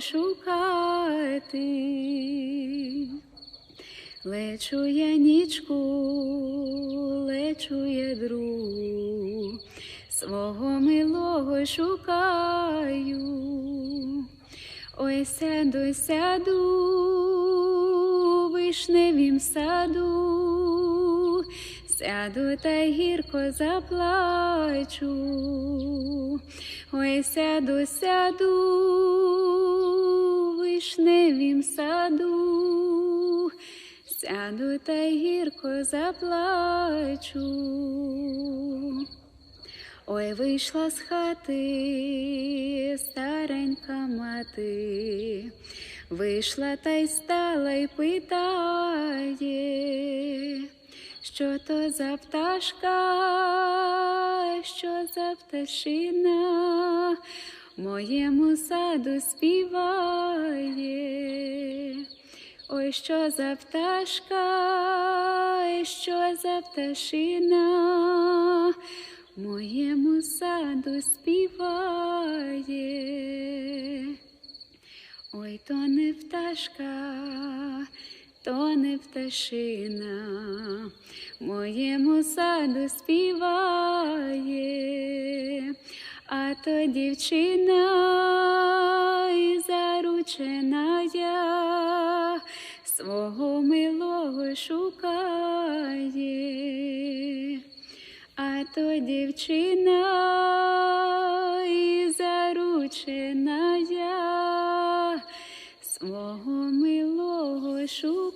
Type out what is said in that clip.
шукати. Лечу я нічку, лечу я дру, свого милого шукаю. Ой, сяду, сяду вишневім саду, сяду та гірко заплачу. Ой, сяду, сяду вишневім саду, сяду та гірко заплачу. Ой, вийшла з хати старенька мати, вийшла та й стала й питає, що то за пташка, що за пташина моєму саду співає. Ой, що за пташка, що за пташина моєму саду співає. Ой, то не пташка, то не пташина, моєму саду співає, а то дівчина і заручена я свого милого шукає, а то дівчина і заручена я свого милого шукає.